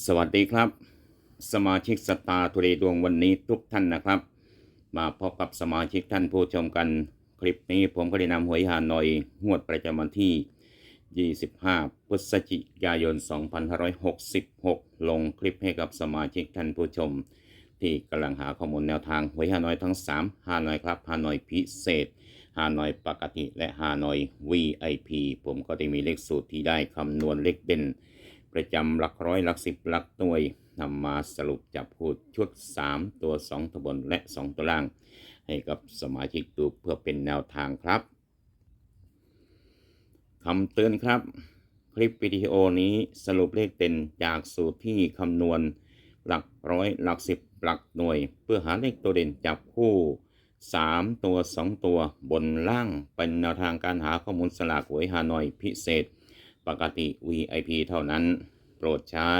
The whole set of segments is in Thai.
สวัสดีครับ สมาชิกสตาร์ทุเรดวงวันนี้ทุกท่านนะครับ มาพบกับสมาชิกท่านผู้ชมกัน คลิปนี้ผมก็ได้นำหวยฮานอยงวดประจำวันที่ 25 พฤศจิกายน 2566 ลงคลิปให้กับสมาชิกท่านผู้ชม ที่กำลังหาข้อมูลแนวทางหวยฮานอยทั้ง3ฮานอยครับฮานอยพิเศษฮานอยปกติและฮานอย VIP ผมก็ได้มีเลขสูตรที่ได้คำนวณเลขเด่น ประจำหลักร้อยหลักสิบหลักหน่วยนำมาสรุปจับพูดชุด 3 ตัว 2 ตัวบนและ 2 ตัวล่าง ให้กับสมาชิกดูเพื่อเป็นแนวทางครับคำเตือนครับ คลิปวิดีโอนี้สรุปเลขเด่นจากสูตรที่คำนวณ หลักร้อยหลักสิบหลักหน่วย เพื่อหาเลขตัวเด่นจับคู่ 3 ตัว 2 ตัวบนล่างเป็นแนวทางการหาข้อมูลสลากหวยฮานอยพิเศษ ปกติ VIP เท่านั้น โปรดใช้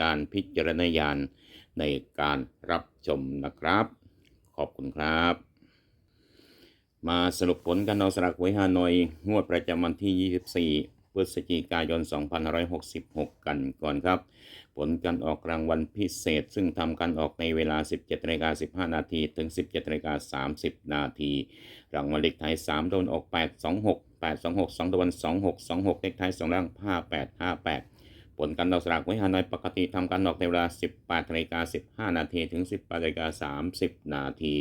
การพิจารณญาณในการรับชมนะครับ ขอบคุณครับ มาสรุปผลการเอาสลากหวยฮานอย งวดประจำวันที่ 24 พฤศจิกายน 2566 กันก่อนครับ ผลการออกรางวัลพิเศษ ซึ่งทำการออกในเวลา 17นา15 นาทีถึง 17นา30 นาที รางวัลเลขท้าย 3 โดนออก 826 826 2ตัววัน26 26เลขท้าย2ล่าง 58 58 ผลการออกสลากไว้ฮานอยปกติทำการออกในเวลา 18นาฬิกา15 นาทีถึง 18นาฬิกา30 นาที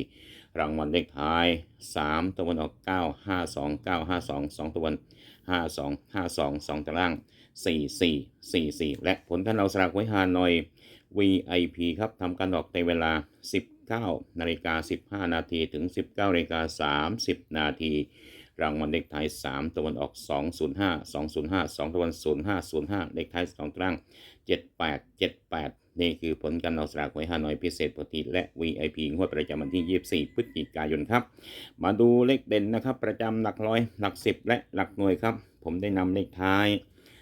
รางวัลเลขท้าย 3ตัววันออก 952 952 2ตัววัน 52 52 2ตัวล่าง 44 44 และผลการออกสลากไว้ฮานอย VIP ครับทำการออกในเวลา19นาฬิกา15 นาทีถึง 19นาฬิกา30 นาที รางวัลเลขท้าย 3ตัววันออก 205 205 2ตัววัน 05 05 เลขท้าย 2 ตราง78 78 นี่คือผลการออกสลากหวยฮานอยพิเศษปกติและ VIP งวดประจำวันที่ 24 พฤศจิกายนครับ มาดูเลขเด่นนะครับ ประจำหลักร้อย หลักสิบและหลักหน่วยครับ ผมได้นำเลขท้าย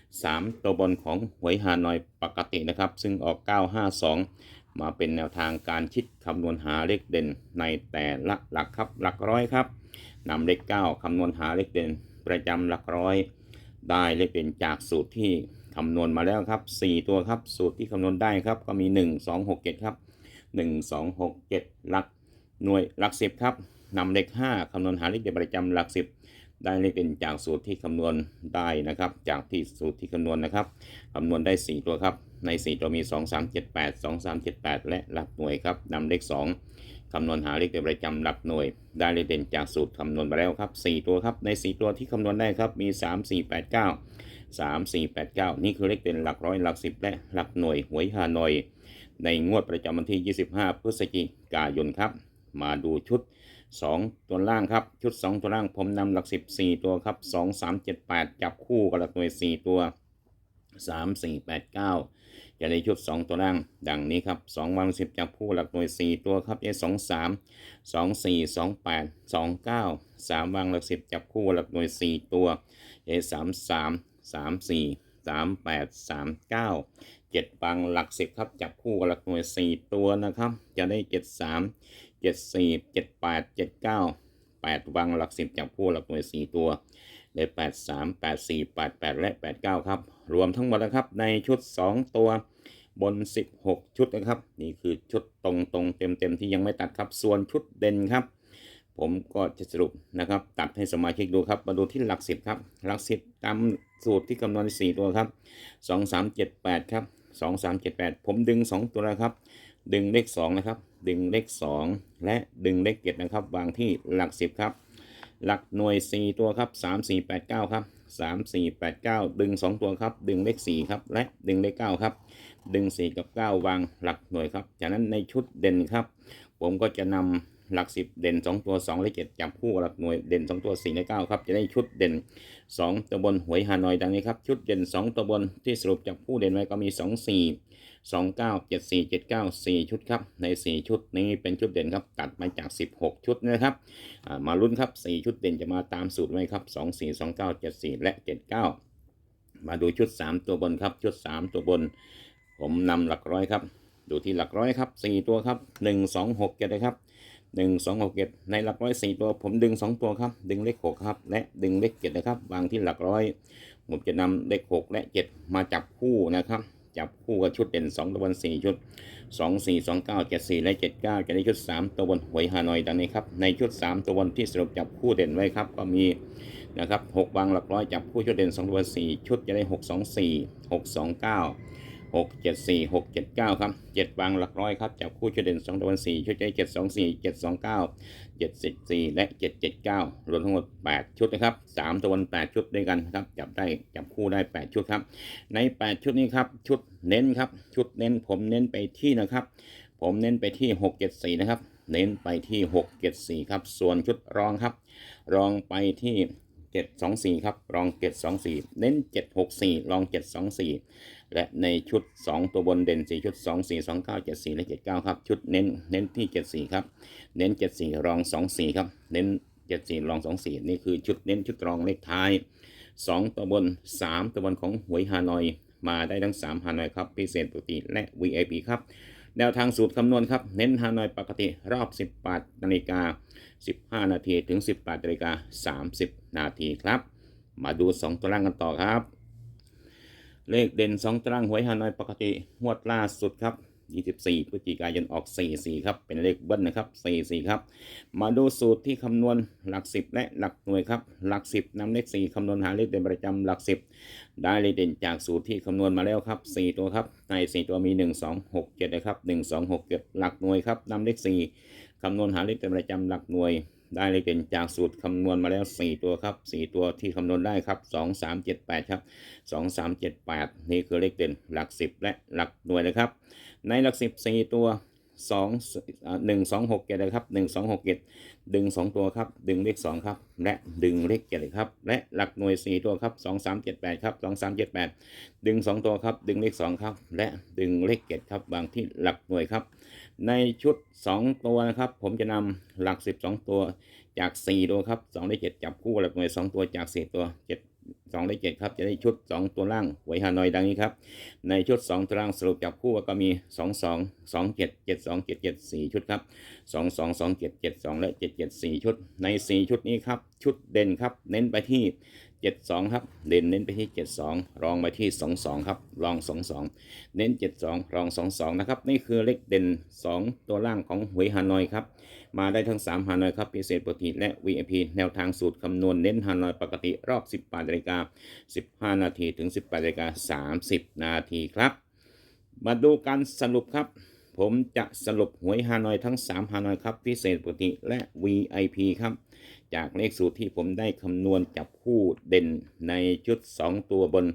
3 ตัวบนของหวยฮานอยปกตินะครับ ซึ่งออก 952มาเป็นแนวทางการคิดคำนวณหาเลขเด่นในแต่ละหลักครับหลักร้อยครับ นำเลข 9คำนวณหาเลขเด่นประจำหลักร้อย ได้เลขเด่นจากสูตรที่คำนวณมาแล้วครับ 4 ตัวครับ สูตรที่คำนวณได้ครับก็มี 1 2 6 7 ครับ 1 2 6 7 หลักหน่วยหลัก 10 ครับนำเลข 5คำนวณหาเลขเด่นประจำหลัก 10 ได้เลขเด่นจากสูตรที่คำนวณได้นะครับ จากที่สูตรที่คำนวณนะครับคำนวณได้ 4 ตัวครับ ใน 4 ตัวมี 2 3 7 8 2 3 7 8 และหลักหน่วยครับนำเลข 2 คำนวณหาเลขเด่นประจำหลักหน่วย ได้เลขเด่นจากสูตรคำนวณมาแล้วครับ 4 ตัวครับใน 4 ตัวที่คำนวณได้ครับมี 3 4 8 9 3 4 8 9 นี่คือเลขเด่นหลักร้อยหลักสิบและหลักหน่วยหวยฮานอย ในงวดประจำวันที่ 25 พฤศจิกายนครับ มาดูชุด 2 ตัวล่างครับ ชุด 2 ตัวล่างผมนำหลัก 14 ตัวครับ 2 3 7 8 จับคู่กับหลักหน่วย 4 ตัว 3 4 8 9 จะได้ชุด 2 ตัวล่าง ดังนี้ครับ2วาง10จับคู่หลักหน่วย 4 ตัวครับจะ2 3 2 4 2 8 2 9 3วางหลัก 10 จับคู่หลักหน่วย 4 ตัวจะ3 3 3 4 3 8 3 9 7วางหลัก 10 ครับ จับคู่กับหลักหน่วย 4 ตัวนะครับ จะได้ 7 3 7 4 7 8 7 9 8วางหลัก 10 จับคู่หลักหน่วย 4 ตัวได้ 8 3 8 4 8 8 และ 8 9 ครับ รวมทั้งหมดนะครับในชุด 2 ตัวบน 16 ชุดนะครับ นี่คือชุดตรงตรงเต็มเต็มที่ยังไม่ตัดครับ ส่วนชุดเด่นครับ ผมก็จะสรุปนะครับ ตัดให้สมาชิกดูครับ มาดูที่หลัก 10 ครับ หลัก 10 ตามสูตรที่คำนวณ 4 ตัวครับ 2 3 7 8 ครับ 2 3 7 8 ผมดึง 2 ตัวแล้วครับ ดึงเลข 2 นะครับ ดึงเลข 2 และดึงเลข7นะครับ วางที่หลัก 10 ครับ หลักหน่วย 4 ตัวครับ 3 4 8 9 ครับ 3 4 8 9ดึง2ตัวครับ ดึงเลข4ครับ และดึงเลข9ครับ ดึง4กับ9วางหลักหน่วยครับ จากนั้นในชุดเด่นครับ ผมก็จะนำหลัก10เด่น2ตัว2และ7จับคู่หลักหน่วยเด่น2ตัว4และ9ครับ จะได้ชุดเด่น2ตัวบนหวยฮานอยดังนี้ครับ ชุดเด่น2ตัวบนที่สรุปจับคู่เด่นไว้ก็มี2 4 2 9 7 4 7 9 4 ชุดครับ ใน 4 ชุดนี้เป็นชุดเด่นครับ ตัดมาจาก 16 ชุดนะครับ มาลุ้นครับ 4 ชุดเด่นจะมาตามสูตรไหมครับ 2 4 2 9 7 4 และ 79 มาดูชุด 3 ตัวบนครับ ชุด 3 ตัวบน ผมนำหลักร้อยครับ ดูที่หลักร้อยครับ 4 ตัวครับ 1 2 6 7เลยครับ1 2 6 7ในหลักร้อย4ตัวผมดึง2ตัวครับ ดึงเลข6ครับ และดึงเลข7นะครับ วางที่หลักร้อย ผมจะนำเลข6และ7มาจับคู่นะครับ จับคู่กับชุดเด่น 2 ตัวบน 4 ชุด 2 4 2 9 7 4 และ 79 จะได้ชุด 3 ตัวบนหวยฮานอยดังนี้ครับในชุด 3 ตัวบนที่สรุปจับคู่เด่นไว้ครับก็มีนะครับ6วางหลักร้อยจับคู่ชุดเด่น 2 ตัวบน4ชุดจะได้ 6 2 4 6 2 9 6 7 4 6 7 9 ครับ 7 วางหลักร้อยครับจับคู่ชุดเด่น2ตัวบน4ชุดจะได้7 2 4 7 2 9 7 4และ 7 7 9 รวมทั้งหมด 8 ชุดนะครับ3ตัวบน8 ชุดด้วยกันครับ จับได้จับคู่ได้ 8 ชุดครับ ใน 8 ชุดนี้ครับชุดเน้นครับชุดเน้นผมเน้นไปที่นะครับ ผมเน้นไปที่ 674 นะครับ เน้นไปที่ 674 ครับ ส่วนชุดรองครับ รองไปที่724 ครับ รอง 724 เน้น 764 รอง 724 และในชุด 2 ตัวบนเด่น 4 ชุด 2 4 2 9 7 4 และ 79 ครับ ชุดเน้นเน้นที่ 74 ครับ เน้น 74 รอง 24 ครับ เน้น 74 รอง 24 นี่คือชุดเน้นชุดรองเลขท้าย 2 ตัวบน 3 ตัวบนของหวยฮานอย มาได้ทั้ง 3 ฮานอยครับ พิเศษปกติและ VIP ครับ แนวทางสูตรคำนวณครับ เน้นฮานอยปกติรอบ 18นาฬิกา15 นาทีถึง 18นาฬิกา30 นาทีครับ มาดู 2 ตัวล่างกันต่อครับ เลขเด่น2ตารางหวยฮานอยปกติงวดล่าสุดครับ 24 พฤศจิกายนออก 44 ครับ เป็นเลขเบิ้ลนะครับ 44 ครับ มาดูสูตรที่คำนวณหลัก 10 และหลักหน่วยครับ หลัก 10นำเลข 4คำนวณหาเลขเด่นประจำหลัก 10 ได้เลขเด่นจากสูตรที่คำนวณมาแล้วครับ 4 ตัวครับ ใน 4 ตัวมี 1 2 6 7นะครับ 1 2 6 7 หลักหน่วยครับนำเลข 4คำนวณหาเลขเด่นประจำหลักหน่วย ได้เลขเด่นจากสูตรคำนวณมาแล้ว 4 ตัวครับ 4 ตัวที่คำนวณได้ครับ 2 3 7 8 ครับ 2 3 7 8 นี่คือเลขเด่นหลัก 10 และหลักหน่วยนะครับ ในหลัก 10 4 ตัว 2 1 2 6 7นะครับ 1 2 6 7 ดึง 2 ตัวครับ ดึงเลข 2 ครับ และดึงเลข7ครับ และหลักหน่วย 4 ตัวครับ 2 3 7 8 ครับ 2 3 7 8 ดึง 2 ตัวครับ ดึงเลข 2 ครับ และดึงเลข7ครับวางที่หลักหน่วยครับ ในชุด 2 ตัวนะครับ ผมจะนำหลัก 12 ตัวจาก 4 ตัวครับ2ได้7จับคู่หลักหน่วย 2 ตัวจาก 4 ตัว7 2ได้7ครับจะได้ชุด 2 ตัวล่างหวยฮานอยดังนี้ครับ ในชุด 2ตารางสรุปจับคู่ก็มี 2 2 2 7 7 2 7 7 4 ชุดครับ 2 2 2 7 7 2 และ 7 7 4 ชุดใน 4 ชุดนี้ครับ ชุดเด่นครับ เน้นไปที่ 72 ครับ เด่นเน้นไปที่ 72 รองไปที่ 22 ครับ รอง 22 เน้น 72 รอง 22 นะครับ นี่คือเลขเด่น 2 ตัวล่างของหวยฮานอยครับ มาได้ทั้ง 3 ฮานอยครับ พิเศษปกติและ VIP แนวทางสูตรคำนวณเน้นฮานอยปกติรอบ 18นาฬิกา15 นาทีถึง 18นาฬิกา30 นาทีครับ มาดูการสรุปครับ ผมจะสรุปหวยฮานอยทั้ง 3 ฮานอยครับ พิเศษปกติและ VIP ครับ จากเลขสูตรที่ผมได้คำนวณจับคู่เด่นในชุด 2 ตัวบน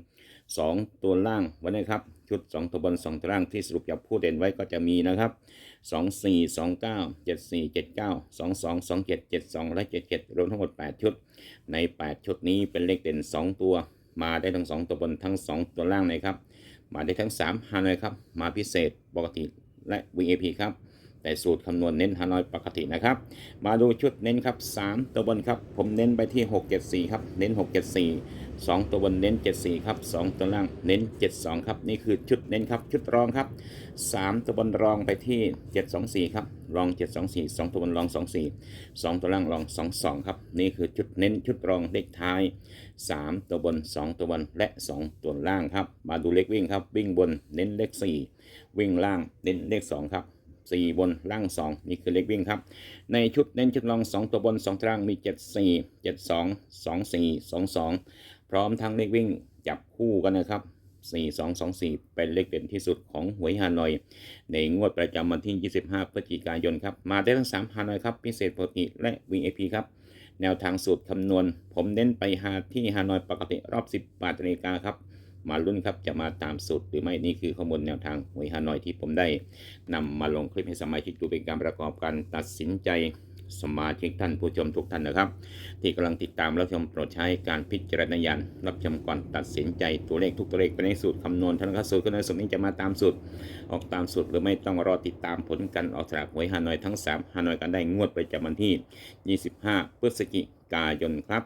2 ตัวล่างไวันนี้ครับ ชุด 2 ตัวบน 2 ตัวล่างที่สรุปจับคู่เด่นไว้ก็จะมีนะครับ 2 4 2 9 7 4 7 9 2 2 2 7 7 2 และ 77 รวมทั้งหมด 8 ชุด ใน 8 ชุดนี้เป็นเลขเด่น 2 ตัว มาได้ทั้ง 2 ตัวบนทั้ง 2 ตัวล่างเลยครับมาได้ทั้ง3ฮานอยครับ มาพิเศษปกติ และ VAP ครับ แต่สูตรคำนวณเน้นฮานอยปกตินะครับ มาดูชุดเน้นครับ 3 ตัวบนครับ ผมเน้นไปที่ 674 ครับ เน้น 674 2 ตัวบนเน้น 74 ครับ 2 ตัวล่างเน้น 72 ครับ นี่คือชุดเน้นครับ ชุดรองครับ 3 ตัวบนรองไปที่ 724 ครับ รอง 724 2 ตัวบนรอง 24 2 ตัวล่างรอง 22 ครับ นี่คือชุดเน้นชุดรองเลขท้าย 3 ตัวบน 2 ตัวบนและ 2 ตัวล่างครับ มาดูเลขวิ่งครับ วิ่งบนเน้นเลข4 วิ่งล่างเน้นเลข2ครับ 4 บนล่าง 2 นี่คือเลขวิ่งครับ ในชุดเน้นชุดรอง 2 ตัวบน 2ตารางมี 74 72 24 22 พร้อมทั้งเลขวิ่งจับคู่กันนะครับ 4 2 2 4 เป็นเลขเด่นที่สุดของหวยฮานอย ในงวดประจำวันที่ 25 พฤศจิกายนครับ มาได้ทั้ง 3 ฮานอยครับ พิเศษปกติและ VIP ครับ แนวทางสูตรคำนวณ ผมเน้นไปหาที่ฮานอยปกติรอบ 10บาทนาฬิกาครับ มาลุ้นครับจะมาตามสูตรหรือไม่นี่คือข้อมูลแนวทางหวยฮานอยที่ผมได้นำมาลงคลิปให้สมาชิกดูเป็นการประกอบการตัดสินใจสมาชิกท่านผู้ชมทุกท่านนะครับ ที่กำลังติดตามรับชมโปรดใช้การพิจารณาญาณรับชมก่อนตัดสินใจตัวเลขทุกตัวเลขเป็นในสูตรคำนวณท่านครับสูตรก็ในสูตรนี้จะมาตามสูตร ออกตามสูตรหรือไม่ต้องรอติดตามผลการออกสลากหวยฮานอยทั้ง3ฮานอยกันได้งวดไประจำวันที่ 25 พฤศจิกายนครับ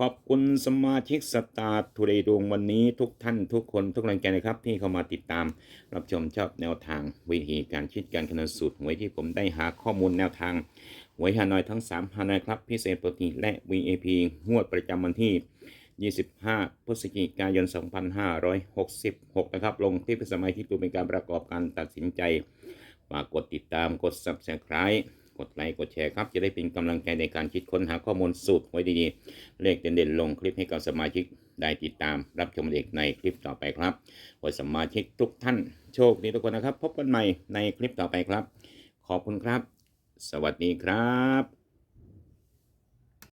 ขอบคุณสมาชิกสตาร์ทูเดย์ดวงวันนี้ทุกท่านทุกคนทุกแรงใจนะครับ ที่เข้ามาติดตาม รับชมชอบแนวทางวิธีการคิดการคำนสูตรหวยที่ผมได้หาข้อมูลแนวทางหวยฮานอยทั้ง3ฮานอยครับ พิเศษปกติและ VAP งวดประจำวันที่ 25 พฤศจิกายน 2566 นะครับ ลงคลิปสมัยที่ตัวเป็นการประกอบการตัดสินใจฝากกดติดตามกด subscribe กดไลค์กดแชร์ครับ จะได้เป็นกำลังใจในการคิดค้นหาข้อมูลสูตรไว้ดีๆ เลขเด่นๆลงคลิปให้กับสมาชิกได้ติดตามรับชมเด็กในคลิปต่อไปครับขอสมาชิกทุกท่านโชคดีทุกคนนะครับ พบกันใหม่ในคลิปต่อไปครับ ขอบคุณครับ สวัสดีครับ